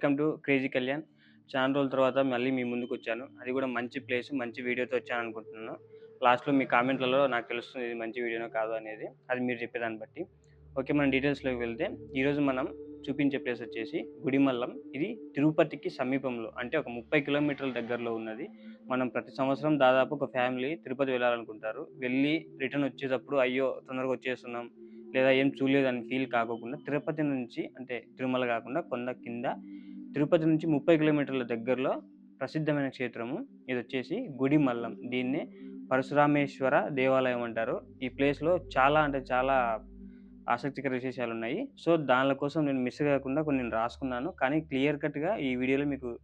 Welcome to crazy Kalyan. చాలా రోజుల తర్వాత మళ్ళీ మీ ముందుకు వచ్చాను అది కూడా మంచి ప్లేస్ మంచి వీడియోతో వచ్చాను అనుకుంటున్నాను. లాస్ట్లో మీ కామెంట్లలో నాకు తెలుస్తుంది ఇది మంచి వీడియోనో కాదు అనేది. అది మీరు చెప్పేదాన్ని బట్టి. ఓకే మనం డీటెయిల్స్లోకి వెళ్తే ఈరోజు మనం చూపించే ప్లేస్ వచ్చేసి గుడిమల్లం. ఇది తిరుపతికి సమీపంలో అంటే ఒక ముప్పై కిలోమీటర్ల దగ్గరలో ఉన్నది. మనం ప్రతి సంవత్సరం దాదాపు ఒక ఫ్యామిలీ తిరుపతి వెళ్ళాలనుకుంటారు. వెళ్ళి రిటర్న్ వచ్చేటప్పుడు అయ్యో తొందరగా వచ్చేస్తున్నాం లేదా ఏం చూడలేదని ఫీల్ కాకోకుండా తిరుపతి నుంచి అంటే తిరుమల కాకుండా కొండ కింద తిరుపతి నుంచి ముప్పై కిలోమీటర్ల దగ్గరలో ప్రసిద్ధమైన క్షేత్రము. ఇది వచ్చేసి గుడి మల్లం. దీన్నే పరశురామేశ్వర దేవాలయం అంటారు. ఈ ప్లేస్లో చాలా అంటే చాలా ఆసక్తికర విశేషాలు ఉన్నాయి సో దానిల కోసం నేను మిస్ కాకుండా కొన్ని నేను రాసుకున్నాను. కానీ క్లియర్ కట్గా ఈ వీడియోలో మీకు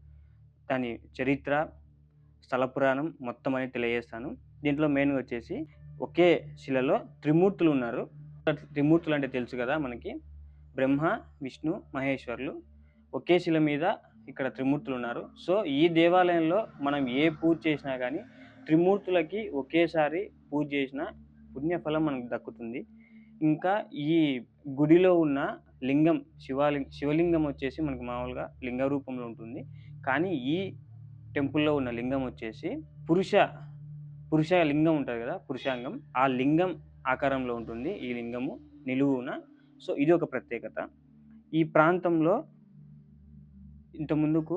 దాని చరిత్ర స్థల పురాణం మొత్తం అనేది తెలియజేస్తాను. దీంట్లో మెయిన్గా వచ్చేసి ఒకే శిలలో త్రిమూర్తులు ఉన్నారు. త్రిమూర్తులు అంటే తెలుసు కదా మనకి. బ్రహ్మ విష్ణు మహేశ్వరులు. ఒకే శిల మీద ఇక్కడ త్రిమూర్తులు ఉన్నారు సో ఈ దేవాలయంలో మనం ఏ పూజ చేసినా కానీ త్రిమూర్తులకి ఒకేసారి పూజ చేసిన పుణ్యఫలం మనకు దక్కుతుంది. ఇంకా ఈ గుడిలో ఉన్న లింగం శివాలింగ శివలింగం వచ్చేసి మనకు మామూలుగా లింగ రూపంలో ఉంటుంది. కానీ ఈ టెంపుల్లో ఉన్న లింగం వచ్చేసి పురుష పురుష లింగం ఉంటుంది కదా పురుషాంగం. ఆ లింగం ఆకారంలో ఉంటుంది. ఈ లింగము నిలువున. సో ఇది ఒక ప్రత్యేకత. ఈ ప్రాంతంలో ఇంత ముందుకు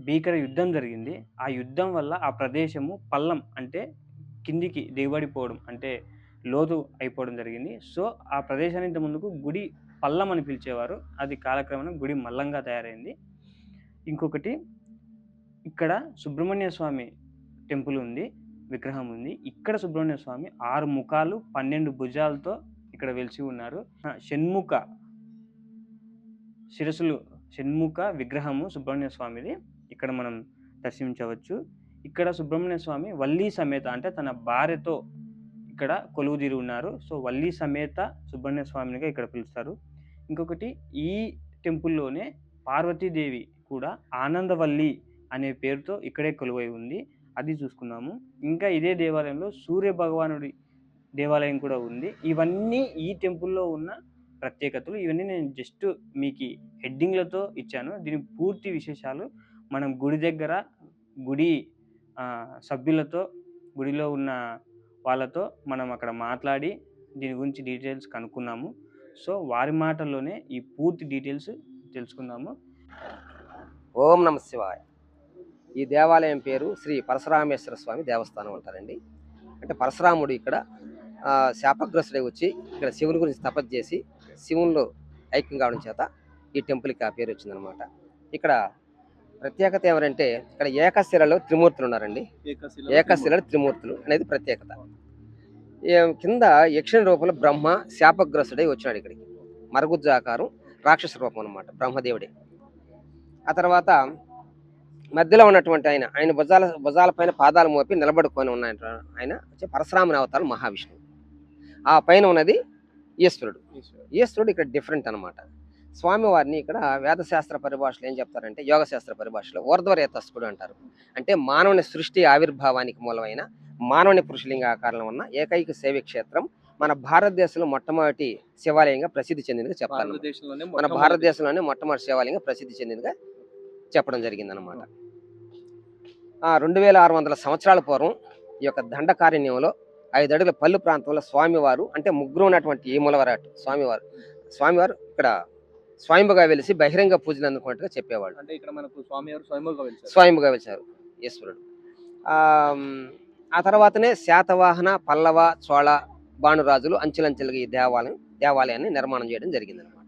భీకర యుద్ధం జరిగింది. ఆ యుద్ధం వల్ల ఆ ప్రదేశము పల్లం అంటే కిందికి దిగబడిపోవడం అంటే లోతు అయిపోవడం జరిగింది. సో ఆ ప్రదేశాన్ని ఇంత ముందుకు గుడి పల్లం అని పిలిచేవారు. అది కాలక్రమేణా గుడి మల్లంగా తయారైంది. ఇంకొకటి ఇక్కడ సుబ్రహ్మణ్య స్వామి టెంపుల్ ఉంది విగ్రహం ఉంది. ఇక్కడ సుబ్రహ్మణ్య స్వామి ఆరు ముఖాలు పన్నెండు భుజాలతో ఇక్కడ వెలిసి ఉన్నారు. షణ్ముఖ శిరసులు షణ్ముఖ విగ్రహము సుబ్రహ్మణ్య స్వామిది. ఇక్కడ మనం దర్శించవచ్చు. ఇక్కడ సుబ్రహ్మణ్య స్వామి వల్లి సమేత అంటే తన భార్యతో ఇక్కడ కొలువుదీరి ఉన్నారు. సో వల్లి సమేత సుబ్రహ్మణ్య స్వామినిగా ఇక్కడ పిలుస్తారు. ఇంకొకటి ఈ టెంపుల్లోనే పార్వతీదేవి కూడా ఆనందవల్లి అనే పేరుతో ఇక్కడే కొలువై ఉంది. అది చూసుకున్నాము ఇంకా ఇదే దేవాలయంలో సూర్య భగవానుడి దేవాలయం కూడా ఉంది. ఇవన్నీ ఈ టెంపుల్లో ఉన్న ప్రత్యేకతలు. ఇవన్నీ నేను జస్ట్ మీకు హెడ్డింగ్లతో ఇచ్చాను. దీని పూర్తి విశేషాలు మనం గుడి దగ్గర గుడి సభ్యులతో గుడిలో ఉన్న వాళ్ళతో మనం అక్కడ మాట్లాడి దీని గురించి డీటెయిల్స్ కనుక్కున్నాము. సో వారి మాటల్లోనే ఈ పూర్తి డీటెయిల్స్ తెలుసుకుందాము. ఓం నమ శివాయ. ఈ దేవాలయం పేరు శ్రీ పరశురామేశ్వర స్వామి దేవస్థానం అంటారండి. అంటే పరశురాముడు ఇక్కడ శాపగ్రస్తుడై వచ్చి ఇక్కడ శివుని గురించి తపస్సు చేసి శివునిలో ఐక్యం కావడం చేత ఈ టెంపుల్కి ఆ పేరు వచ్చిందనమాట. ఇక్కడ ప్రత్యేకత ఏమంటే ఇక్కడ ఏకశిలలో త్రిమూర్తులు ఉన్నారండి. ఏకశిలలో త్రిమూర్తులు. అనేది ప్రత్యేకత. కింద యక్షిణ రూపంలో బ్రహ్మ శాపగ్రస్తుడై వచ్చినాడు ఇక్కడికి. మరుగుజ్జు ఆకారం రాక్షస రూపం అనమాట బ్రహ్మదేవుడే. ఆ తర్వాత మధ్యలో ఉన్నటువంటి ఆయన ఆయన భుజాల భుజాల పైన పాదాలు మోపి నిలబడుకొని ఉన్న ఆయన వచ్చి పరశురాముని అవతారం మహావిష్ణువు. ఆ పైన ఉన్నది ఈశ్వరుడు. ఈశ్వరుడు ఇక్కడ డిఫరెంట్ అన్నమాట. స్వామివారిని ఇక్కడ వేదశాస్త్ర పరిభాషలో ఏం చెప్తారంటే యోగశాస్త్ర పరిభాషలో ఊర్ధ్వరేతస్కుడు అంటారు. అంటే మానవుని సృష్టి ఆవిర్భావానికి మూలమైన మానవుని పురుషలింగ ఆకారంలో ఉన్న ఏకైక సేవ క్షేత్రం మన భారతదేశంలో మొట్టమొదటి శివాలయంగా ప్రసిద్ధి చెప్తారు భారతదేశంలోనే మన భారతదేశంలోనే మొట్టమొదటి శివాలయంగా ప్రసిద్ధి చెందినదిగా చెప్పడం జరిగింది అనమాట రెండు వేల ఆరు వందల సంవత్సరాల పూర్వం ఈ యొక్క దండకారణ్యంలో ఐదు అడుగుల పల్లు ప్రాంతంలో స్వామివారు అంటే ముగ్గురు ఉన్నటువంటి ఈ మూలవరాటు స్వామివారు స్వామివారు ఇక్కడ స్వయంభుగా వెలిసి బహిరంగ పూజలు అందుకున్నట్టుగా చెప్పేవాళ్ళు. అంటే ఇక్కడ మనకు స్వామి వారు స్వయంగా వెళ్తారు స్వయంభుగా వెలిచారు ఈశ్వరుడు ఆ, తర్వాతనే శాతవాహన పల్లవ చోళ భానురాజులు అంచెలంచెలుగా ఈ దేవాలయం దేవాలయాన్ని నిర్మాణం చేయడం జరిగింది అనమాట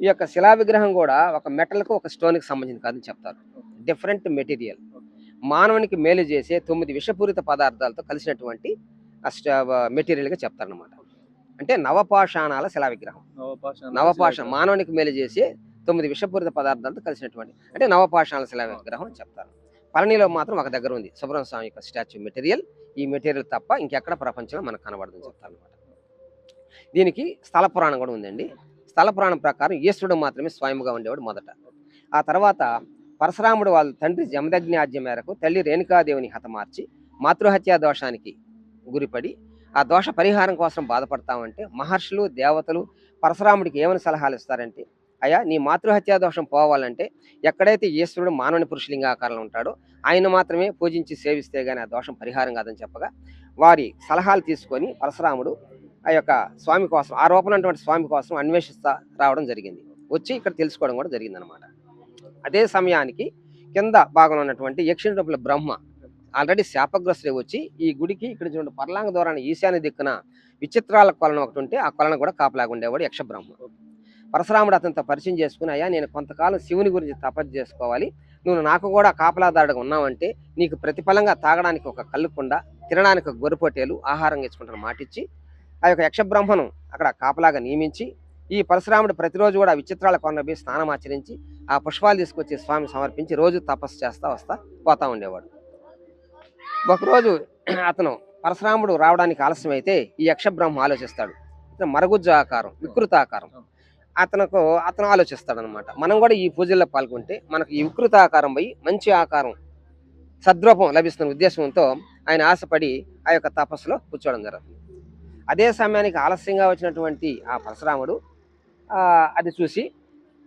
ఈ యొక్క శిలా విగ్రహం కూడా ఒక మెటల్కు ఒక స్టోన్కి సంబంధించి కాదని చెప్తారు. డిఫరెంట్ మెటీరియల్ మానవునికి మేలు చేసే తొమ్మిది విషపూరిత పదార్థాలతో కలిసినటువంటి మెటీరియల్గా చెప్తారనమాట అంటే నవపాషాణాల శిలా విగ్రహం నవపాషాణ నవపాష మానవునికి మేలు చేసే తొమ్మిది విషపూరిత పదార్థాలతో కలిసినటువంటి అంటే నవపాషాణ శిలా విగ్రహం అని చెప్తారు. పళనిలో మాత్రం ఒక దగ్గర ఉంది సుబ్రహ్మణ్య స్వామి యొక్క స్టాచ్యూ మెటీరియల్. ఈ మెటీరియల్ తప్ప ఇంకెక్కడ ప్రపంచంలో మనకు కనబడదని చెప్తారు అనమాట దీనికి స్థల పురాణం కూడా ఉందండి. స్థల పురాణం ప్రకారం ఈశ్వరుడు మాత్రమే స్వయంగా ఉండేవాడు మొదట. ఆ తర్వాత పరశురాముడు వాళ్ళ తండ్రి జమదగ్ని ఆజ్ఞ మేరకు తల్లి రేణుకాదేవిని హతమార్చి మాతృహత్యా దోషానికి గురిపడి ఆ దోష పరిహారం కోసం బాధపడతామంటే మహర్షులు దేవతలు పరశురాముడికి ఏమని సలహాలు ఇస్తారంటే అయ్యా నీ మాతృహత్యా దోషం పోవాలంటే ఎక్కడైతే ఈశ్వరుడు మానవుని పురుషలింగ ఆకారంలో ఉంటాడో ఆయన మాత్రమే పూజించి సేవిస్తే గానీ ఆ దోషం పరిహారం కాదని చెప్పగా వారి సలహాలు తీసుకొని పరశురాముడు ఆ యొక్క స్వామి కోసం ఆ రూపంలో స్వామి కోసం అన్వేషిస్తా రావడం జరిగింది. వచ్చి ఇక్కడ తెలుసుకోవడం కూడా జరిగిందనమాట అదే సమయానికి కింద భాగంలో ఉన్నటువంటి యక్షిణ రూపల బ్రహ్మ ఆల్రెడీ శాపగ్రస్తుడే వచ్చి ఈ గుడికి ఇక్కడ చూడండి పర్లాంగ దూరాన్ని ఈశాన్య దిక్కున విచిత్రాల కొలను ఒకటి ఉంటే ఆ కొలను కూడా కాపలాగా ఉండేవాడు యక్ష బ్రహ్మ పరశురాముడు అతనితో పరిచయం చేసుకుని అయ్యా నేను కొంతకాలం శివుని గురించి తపస్సు చేసుకోవాలి. నువ్వు నాకు కూడా కాపలాదారుడుగా ఉన్నావంటే నీకు ప్రతిఫలంగా తాగడానికి ఒక కళ్ళుకుండా తినడానికి ఒక గొర్రెపొట్టేలు ఆహారం ఇచ్చుకుంటాను మాటిచ్చి ఆ యొక్క యక్ష బ్రహ్మను అక్కడ కాపలాగా నియమించి ఈ పరశురాముడు ప్రతిరోజు కూడా విచిత్రాల కొండపై స్నానం ఆచరించి ఆ పుష్పాలు తీసుకొచ్చి స్వామి సమర్పించి రోజు తపస్సు చేస్తా వస్తా పోతా ఉండేవాడు. ఒకరోజు అతను పరశురాముడు రావడానికి ఆలస్యం అయితే ఈ యక్షబ్రహ్మ ఆలోచిస్తాడు. ఇతను ఆకారం వికృత ఆకారం అతనుకు అతను ఆలోచిస్తాడు అనమాట మనం కూడా ఈ పూజల్లో పాల్గొంటే మనకు ఈ వికృత ఆకారం పోయి మంచి ఆకారం సద్రూపం లభిస్తున్న ఉద్దేశంతో ఆయన ఆశపడి ఆ యొక్క తపస్సులో కూర్చోవడం జరుగుతుంది. అదే సమయానికి ఆలస్యంగా వచ్చినటువంటి ఆ పరశురాముడు అది చూసి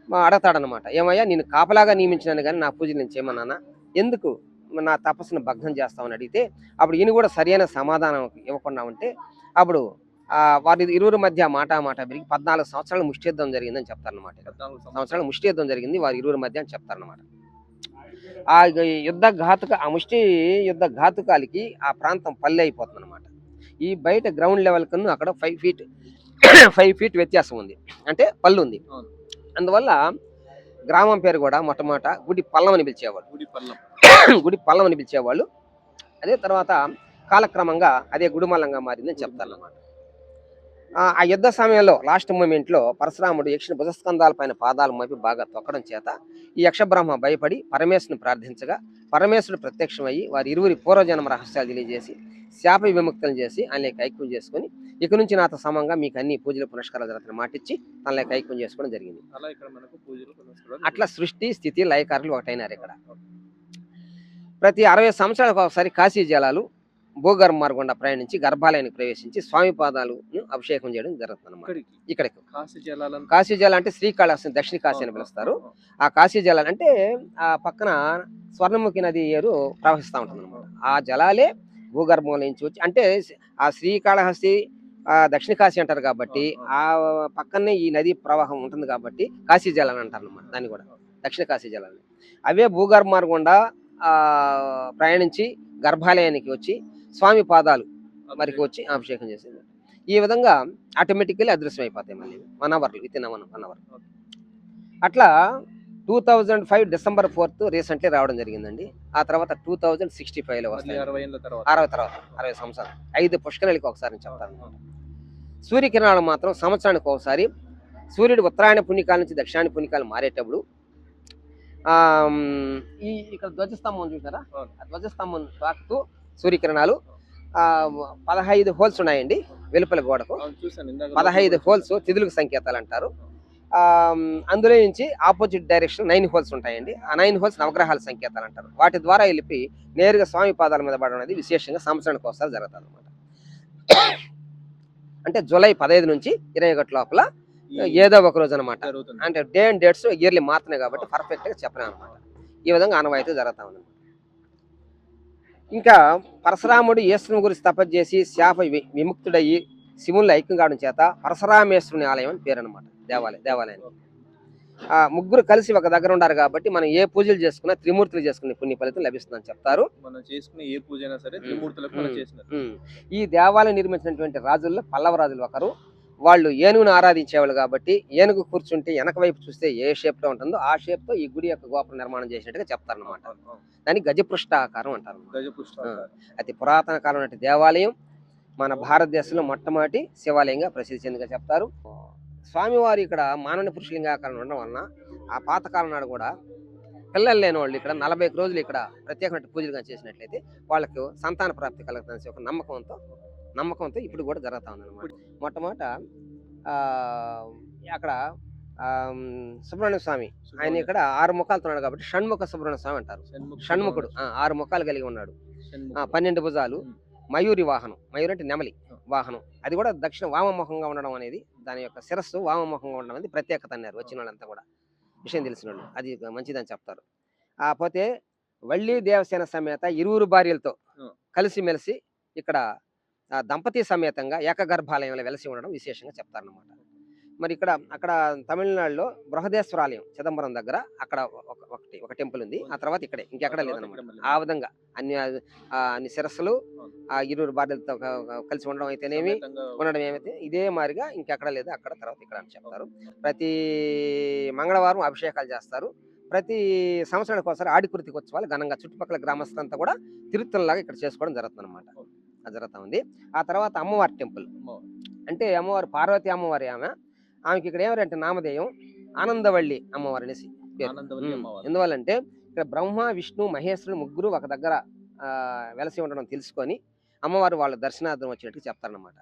అడగతాడనమాట. ఏమయ్యా నేను కాపలాగా నియమించినాను కానీ నా పూజలు నేను చేయమన్నానా? ఎందుకు? నా తపస్సును భగ్నం చేస్తామని అడిగితే అప్పుడు ఈయన కూడా సరైన సమాధానం ఇవ్వకుండా ఉంటే అప్పుడు వారి ఇరువురి మధ్య మాట మాట పెరిగి పద్నాలుగు సంవత్సరాలు ముష్టియుద్ధం జరిగిందని చెప్తారనమాట సంవత్సరాలు. సంవత్సరాలు ముష్టి యుద్ధం జరిగింది వారి ఇరువురి మధ్య అని చెప్తారనమాట ఆ యుద్ధ ఘాతుక ఆ ముష్టి యుద్ధ ఘాతుకాలకి ఆ ప్రాంతం పల్లె అయిపోతుంది అనమాట ఈ బయట గ్రౌండ్ లెవెల్ కన్నా అక్కడ ఫైవ్ ఫీట్ ఫైవ్ ఫీట్ వ్యత్యాసం ఉంది. అంటే పళ్ళు ఉంది. అందువల్ల గ్రామం పేరు కూడా మొట్టమొదట గుడి పల్లం అని పిలిచేవాడు. గుడి పల్లం. గుడి పల్లం అని పిలిచేవాళ్ళు. అదే తర్వాత కాలక్రమంగా అదే గుడిమల్లంగా మారిందని చెప్తారన్నమాట. ఆ ఆ యుద్ధ సమయంలో లాస్ట్ మూమెంట్లో పరశురాముడు యక్షిణ భుజస్కంధాల పైన పాదాలు మోపి బాగా తొక్కడం చేత ఈ యక్షబ్రహ్మ భయపడి పరమేశ్వరుని ప్రార్థించగా పరమేశ్వరుడు ప్రత్యక్షమయ్యి వారి ఇరువురి పూర్వజన్మ రహస్యాలు తెలియజేసి శాప విముక్తులు చేసి ఆయనకి ఐక్యం చేసుకొని ఇక నుంచి నాతో సమంగా మీకు అన్ని పూజలు పునస్కారాలు జరుగుతున్న మాటిచ్చి తనలోకి ఐక్యం చేసుకోవడం జరిగింది. అట్లా సృష్టి స్థితి లయకారులు ఒకటైనారు ఇక్కడ. ప్రతి అరవై సంవత్సరాలకు ఒకసారి కాశీ జలాలు భూగర్భ మార్గండా ప్రయాణించి గర్భాలయానికి ప్రవేశించి స్వామి పాదాలను అభిషేకం చేయడం జరుగుతుంది ఇక్కడికి? కాశీ జలాలను? కాశీ జలాలు అంటే శ్రీకాళహస్తి దక్షిణ కాశీ అని పిలుస్తారు. ఆ కాశీ జలాలు అంటే ఆ పక్కన స్వర్ణముఖి నది ఏరు ప్రవహిస్తూ ఉంటుంది అనమాట ఆ జలాలే భూగర్భంలో నుంచి వచ్చి అంటే ఆ శ్రీకాళహస్తి దక్షిణ కాశీ అంటారు కాబట్టి ఆ పక్కనే ఈ నది ప్రవాహం ఉంటుంది కాబట్టి కాశీ జలాలు అంటారు అనమాట దాన్ని కూడా. దక్షిణ కాశీ జలాలు అవే భూగర్భ మార్గండా ప్రయాణించి గర్భాలయానికి వచ్చి స్వామి పాదాలు మరికి వచ్చి అభిషేకం చేసింది. ఈ విధంగా ఆటోమేటికల్లీ అదృశ్యం అయిపోతాయి మళ్ళీ. వన్ అవర్లు విత్ ఇన్ వన్ అవర్ అట్లా two thousand five December fourth recently రావడం జరిగిందండి. ఆ తర్వాత టూ థౌజండ్ సిక్స్టీ ఫైవ్లో వస్తాయి. అరవై తర్వాత. అరవై సంవత్సరాలు. ఐదు పుష్కరాలకి ఒకసారి చెప్తాను. సూర్యకిరణాలు మాత్రం సంవత్సరానికి ఒకసారి. సూర్యుడు ఉత్తరాయణ పుణ్యకాల నుంచి దక్షిణాయన పుణ్యకాలం మారేటప్పుడు ఈ ఇక్కడ ధ్వజస్తంభం చూసారా? ధ్వజస్తంభం తాకుతూ సూర్యకిరణాలు ఆ పదహైదు హోల్స్ ఉన్నాయండి వెలుపల గోడకు. పదహైదు హోల్స్ తిథులకు సంకేతాలు అంటారు. ఆ అందులో నుంచి ఆపోజిట్ డైరెక్షన్ నైన్ హోల్స్ ఉంటాయండి. ఆ నైన్ హోల్స్ నవగ్రహాల సంకేతాలు అంటారు. వాటి ద్వారా వెళ్ళి నేరుగా స్వామి పాదాల మీద పడడం అనేది విశేషంగా సంవత్సరానికి ఒకసారి జరుగుతుంది అనమాట అంటే జూలై పదహైదు నుంచి ఇరవై ఒకటి లోపల ఏదో ఒక రోజు అనమాట అంటే డే అండ్ డేట్స్ ఇయర్లీ మాత్రమే కాబట్టి పర్ఫెక్ట్గా చెప్పలేము అనమాట ఈ విధంగా ఆనవాయితీ జరుగుతా ఉంది ఇంకా పరశురాముడు ఈశ్వరుని గురించి తపస్సు చేసి శాప విముక్తుడయ్యి శివుల్లో ఐక్యం కావడం చేత పరశురామేశ్వరుని ఆలయం అని పేరు అనమాట దేవాలయం దేవాలయం. ఆ ముగ్గురు కలిసి ఒక దగ్గర ఉండారు కాబట్టి మనం ఏ పూజలు చేసుకున్నా త్రిమూర్తులు చేసుకునే పుణ్య ఫలితం లభిస్తుందని చెప్తారు. మనం చేసుకునే ఏ పూజ అయినా సరే త్రిమూర్తులకు మనం ఉమ్. చేసినారు ఉమ్. ఈ దేవాలయం నిర్మించినటువంటి రాజుల్లో పల్లవ రాజులు ఒకరు వాళ్ళు ఏనుగును ఆరాధించేవాళ్ళు కాబట్టి ఏనుగు కూర్చుంటే వెనక వైపు చూస్తే ఏ షేప్లో ఉంటుందో ఆ షేప్తో ఈ గుడి యొక్క గోపురం నిర్మాణం చేసినట్టుగా అవును. దాన్ని గజపృష్ఠ ఆకారం అంటారు. అతి పురాతన కాలం నాటి దేవాలయం మన భారతదేశంలో మొట్టమొదటి శివాలయంగా ప్రసిద్ధి చెందిగా చెప్తారు స్వామివారి ఇక్కడ మానవ పురుషలింగాకారం ఉండడం వలన ఆ పాతకాలం నాడు కూడా పిల్లలు లేని వాళ్ళు ఇక్కడ నలభై రోజులు ఇక్కడ ప్రత్యేకమైన పూజలుగా చేసినట్లయితే వాళ్ళకు సంతాన ప్రాప్తి కలుగుతుంది ఒక నమ్మకంతో నమ్మకంతో ఇప్పుడు కూడా జరుగుతా ఉంది అనమాట మొట్టమొదట అక్కడ సుబ్రహ్మణ్య స్వామి. ఆయన ఇక్కడ ఆరు ముఖాలతో ఉన్నాడు కాబట్టి షణ్ముఖ సుబ్రహ్మణ్య స్వామి అంటారు. షణ్ముఖ షణ్ముఖుడు ఆరు ముఖాలు కలిగి ఉన్నాడు. పన్నెండు భుజాలు. మయూరి వాహనం. మయూరి అంటే నెమలి. వాహనం. అది కూడా దక్షిణ వామముఖంగా ఉండడం అనేది దాని యొక్క శిరస్సు వామముఖంగా ఉండడం అనేది ప్రత్యేకత అన్నారు వచ్చిన వాళ్ళంతా కూడా. విషయం తెలిసిన వాళ్ళు అది మంచిదని చెప్తారు. ఆ పోతే వల్లి దేవసేన సమేత ఇరువురు భార్యలతో. కలిసిమెలిసి ఇక్కడ దంపతి సమేతంగా ఏకగర్భాలయంలో వెలసి ఉండడం విశేషంగా చెప్తారన్నమాట. మరి ఇక్కడ అక్కడ తమిళనాడులో బృహదేశ్వరాలయం చిదంబరం దగ్గర అక్కడ ఒక- ఒకటి ఒక టెంపుల్ ఉంది. ఆ తర్వాత ఇక్కడే ఇంకెక్కడ మళ్ళీ. ఆ విధంగా అన్ని అన్ని శిరస్సులు ఆ ఇరువురు క- కలిసి ఉండడం అయితేనేమి ఉండడం ఏమైతే ఇదే మాదిరిగా ఇంకెక్కడ లేదు అక్కడ తర్వాత ఇక్కడ అని చెప్తారు. ప్రతి మంగళవారం అభిషేకాలు చేస్తారు. ప్రతి సంవత్సరానికి ఒకసారి ఆడికృతికి ఉత్సవాలు ఘనంగా చుట్టుపక్కల గ్రామస్తులంతా కూడా తిరుత్తలలాగా ఇక్కడ చేసుకోవడం జరుగుతుంది అనమాట జరుగుతూ ఉంది. ఆ తర్వాత అమ్మవారి టెంపుల్. అంటే అమ్మవారు పార్వతి అమ్మవారి ఆమె. ఆమెకి ఇక్కడ ఏమంటే నామధేయం ఆనందవల్లి అమ్మవారు అనేసి ఎందువల్లంటే ఇక్కడ బ్రహ్మ విష్ణు మహేశ్వరుడు ముగ్గురు ఒక దగ్గర వెలసి ఉండడం తెలుసుకొని అమ్మవారు వాళ్ళ దర్శనార్థం వచ్చినట్టు చెప్తారనమాట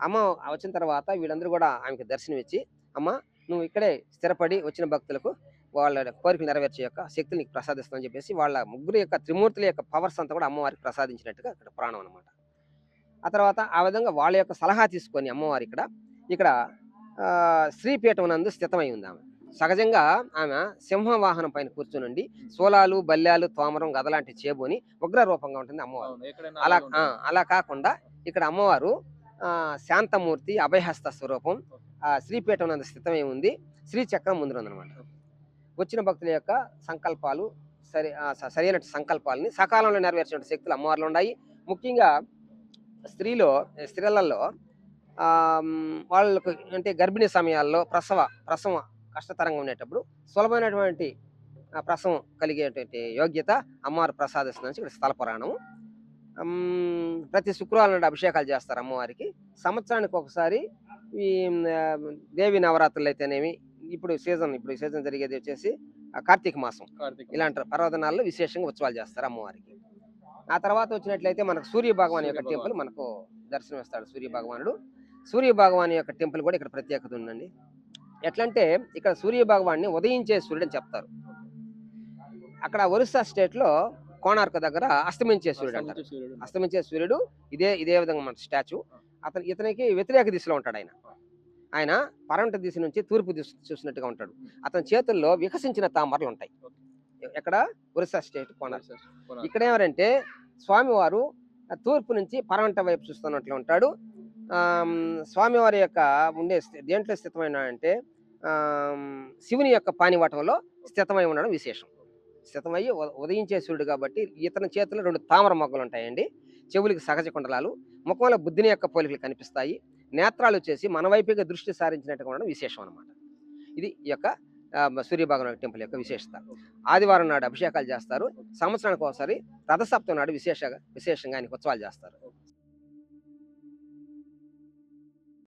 అమ్మ వచ్చిన తర్వాత వీళ్ళందరూ కూడా ఆమెకి దర్శనం ఇచ్చి అమ్మ నువ్వు ఇక్కడే స్థిరపడి వచ్చిన భక్తులకు వాళ్ళ కోరికలు నెరవేర్చే యొక్క శక్తులు నీకు ప్రసాదిస్తామని చెప్పేసి వాళ్ళ ముగ్గురు యొక్క త్రిమూర్తుల యొక్క పవర్స్ అంతా కూడా అమ్మవారికి ప్రసాదించినట్టుగా ఇక్కడ పురాణం అనమాట ఆ తర్వాత ఆ విధంగా వాళ్ళ యొక్క సలహా తీసుకొని అమ్మవారు ఇక్కడ ఇక్కడ శ్రీపీఠం నందు స్థితమై ఉంది ఆమె. సహజంగా ఆమె సింహ వాహనం పైన కూర్చునుండి సోలాలు బల్యాలు తోమరం గదలాంటి చేబోని ఉగ్ర రూపంగా ఉంటుంది అమ్మవారు. అలా. అలా కాకుండా ఇక్కడ అమ్మవారు శాంతమూర్తి అభయహస్త స్వరూపం శ్రీపీఠం నందు స్థితమై ఉంది. శ్రీచక్రం ముందు ఉందన్నమాట. వచ్చిన భక్తుల యొక్క సంకల్పాలు సరి సరైన సంకల్పాలని సకాలంలో నెరవేర్చిన శక్తులు అమ్మవారిలో ఉన్నాయి. ముఖ్యంగా స్త్రీలో స్త్రీలలో వాళ్ళకు అంటే గర్భిణీ సమయాల్లో ప్రసవ ప్రసవం కష్టతరంగా ఉండేటప్పుడు సులభమైనటువంటి ఆ, ప్రసవం కలిగేటువంటి యోగ్యత అమ్మవారు ప్రసాదిస్తుందని ఇక్కడ స్థల పురాణం మ్, ప్రతి శుక్రవారం నాడు అభిషేకాలు చేస్తారు అమ్మవారికి. సంవత్సరానికి ఒకసారి ఈ దేవి నవరాత్రులు అయితేనేమి ఇప్పుడు సీజన్ ఇప్పుడు సీజన్ జరిగేది వచ్చేసి కార్తీక మాసం. ఇలాంటి పర్వదినాల్లో విశేషంగా ఉత్సవాలు చేస్తారు అమ్మవారికి. ఆ తర్వాత వచ్చినట్లయితే మనకు సూర్య భగవాన్ యొక్క టెంపుల్ మనకు దర్శనం ఇస్తాడు సూర్య భగవానుడు. సూర్య భగవాన్ యొక్క టెంపుల్ కూడా ఇక్కడ ప్రత్యేకత ఉందండి. ఎట్లంటే ఇక్కడ సూర్య భగవాన్ని ఉదయించే సూర్యుడు అని చెప్తారు. అక్కడ ఒరిస్సా స్టేట్లో కోణార్క దగ్గర అస్తమించే సూర్యుడు అంటారు. అస్తమించే సూర్యుడు. అస్తమించే సూర్యుడు ఇదే ఇదే విధంగా మన స్టాచ్యూ. అతను ఇతనికి వ్యతిరేక దిశలో ఉంటాడు ఆయన. ఆయన పరమట దిశ నుంచి తూర్పు దిశ చూసినట్టుగా ఉంటాడు. అతని చేతుల్లో వికసించిన తామరలు ఉంటాయి. ఎక్కడ? ఒరిస్సా స్టేట్ కొనాలి. ఇక్కడ ఏమంటే స్వామివారు తూర్పు నుంచి పరమంట వైపు చూస్తున్నట్లు ఉంటాడు. స్వామివారి యొక్క ఉండే దేంట్లో స్థితమైన అంటే శివుని యొక్క పానివాటంలో స్థితమై ఉండడం విశేషం. స్థితమై ఉ- ఉదయించే సూర్యుడు కాబట్టి ఇతని చేతిలో రెండు తామర మొగ్గలు ఉంటాయండి. చెవులకి సహజ కుండలాలు ముఖంలో బుద్ధిని యొక్క పోలికలు కనిపిస్తాయి. నేత్రాలు వచ్చేసి మన వైపుగా దృష్టి సారించినట్టుగా ఉండడం విశేషం అన్నమాట. ఇది యొక్క సూర్యభగవాన్ టెంపుల్ యొక్క విశేషత. ఆదివారం నాడు అభిషేకాలు చేస్తారు. సంవత్సరానికి ఒకసారి రథసప్తం నాడు విశేష విశేషంగా ఆయనకు ఉత్సవాలు చేస్తారు.